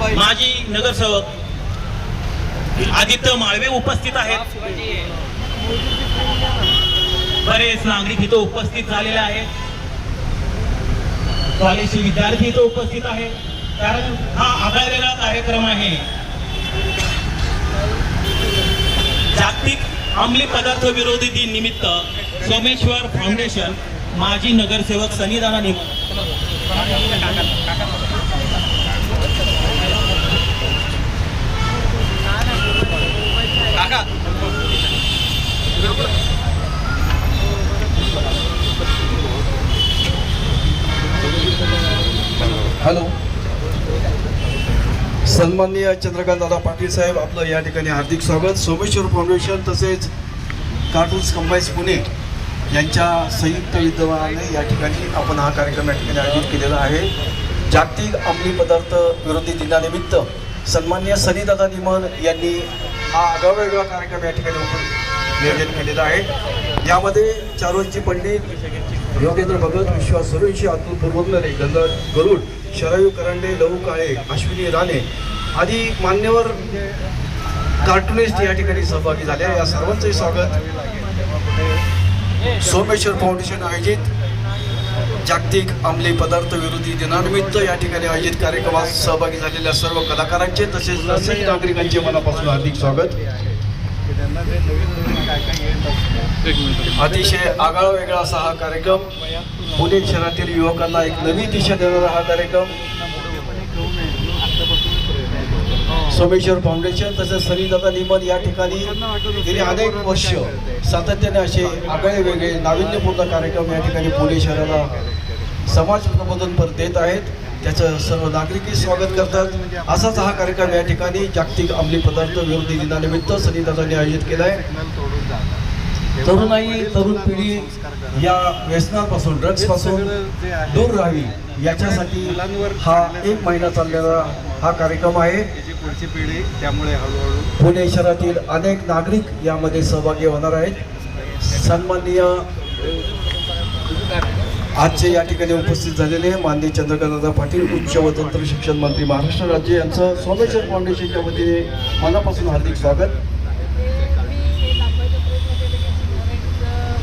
माजी नगरसेवक आदित्य माळवे उपस्थित आहेत. बरेच नागरिक इथं उपस्थित झालेले आहेत. कॉलेजचे विद्यार्थी इथं उपस्थित आहेत. कारण हा आगळा वेगळा कार्यक्रम आहे. जागतिक अंमली पदार्थ विरोधी दिन निमित्त सोमेश्वर फाउंडेशन माजी नगरसेवक सनीदाना निम सन्माननीय चंद्रकांत दादा पाटील साहेब आपलं या ठिकाणी हार्दिक स्वागत. सोमेश्वर फाउंडेशन तसेच कार्टून्स कंबाईन्स पुणे यांच्या संयुक्त विद्यमाने या ठिकाणी आपण हा कार्यक्रम या ठिकाणी आयोजित केलेला आहे. जागतिक अंमली पदार्थ विरोधी दिनानिमित्त सन्माननीय सनीदादा निमन यांनी हा आगळावेगळा कार्यक्रम या ठिकाणी नियोजित केलेलं आहे. यामध्ये चारोजी पंडित योगेंद्र भगत विश्वास सुरेशी अतुल पूर्वग्नरे गंधर गरुड शरायू करंडे लहू काळे अश्विनी राणे आदी मान्यवर कार्टुनिस्ट या ठिकाणी सहभागी झाले या सर्वांचंही स्वागत. सोमेश्वर फाउंडेशन आयोजित. जागतिक अंमली पदार्थ विरोधी दिनानिमित्त या ठिकाणी आयोजित कार्यक्रमात सहभागी झालेल्या सर्व कलाकारांचे तसेच नागरिकांचे मनापासून हार्दिक स्वागत. अतिशय आगळा वेगळा असा हा कार्यक्रम. पुणे शहरातील युवकांना एक नवी दिशा देणारा हा कार्यक्रम. सोमेश्वर फाउंडेशन तसेच सनीदादा निमन या ठिकाणी गेली अनेक वर्ष सातत्याने असे आगळे वेगळे नाविन्यपूर्ण कार्यक्रम या ठिकाणी पुणे शहराला समाज प्रबोधनपर देत आहेत. त्याचं सर्व नागरिकही स्वागत करतात. असाच हा कार्यक्रम या ठिकाणी जागतिक अंमली पदार्थ विरोधी दिनानिमित्त सनीदादांनी आयोजित केला आहे तरुणाई तरुण पिढी या व्यसनापासून ड्रग्सपासून दूर राहावी याच्यासाठी हा एक महिना चाललेला हा कार्यक्रम आहे. त्याची पुढची पिढी त्यामुळे हळूहळू पुणे शहरातील अनेक नागरिक यामध्ये सहभागी होणार आहेत. सन्माननीय आजचे या ठिकाणी उपस्थित झालेले माननीय चंद्रकांतदा पाटील उच्च व तंत्र शिक्षण मंत्री महाराष्ट्र राज्य यांचं सोमेश्वर फाउंडेशनच्या वतीने मनापासून हार्दिक स्वागत आम्ही दाखवायचा प्रयत्न केले की सिगारेटचं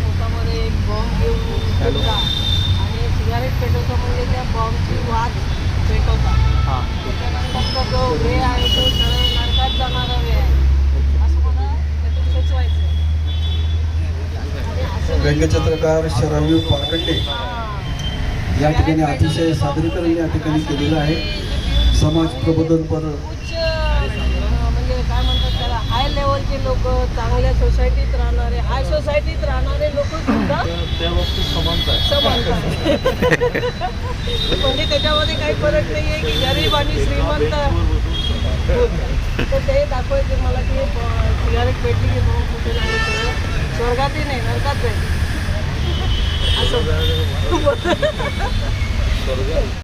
पोटामध्ये एक बॉम्ब घेऊन पेटवता आणि सिगारेट पेटवता म्हणजे त्या बॉम्बची वाद पेटवता हां त्याच्यानंतर जो वे आहे तो सरळ नरकात जाणारा वे आहे असं मला त्यातून सुचवायचं आणि असं व्यंगचित्रकार शरायू पारकंडे. या ठिकाणी अतिशय सादरीकरण या ठिकाणी केलेलं आहे समाज प्रबोधनपर उच्च अं, म्हणजे काय म्हणतात त्याला हाय लेवलचे लोक चांगल्या सोसायटीत राहणारे हाय सोसायटीत राहणारे लोक सुद्धा त्या बाबतीत समानता म्हणजे त्याच्यामध्ये काही फरक नाही आहे की गरीब आणि श्रीमंत तर ते दाखवायचे मला की सिगारेट पेटली की कुठे नाही सगळं स्वर्गातही नाही नरकात जाईल असं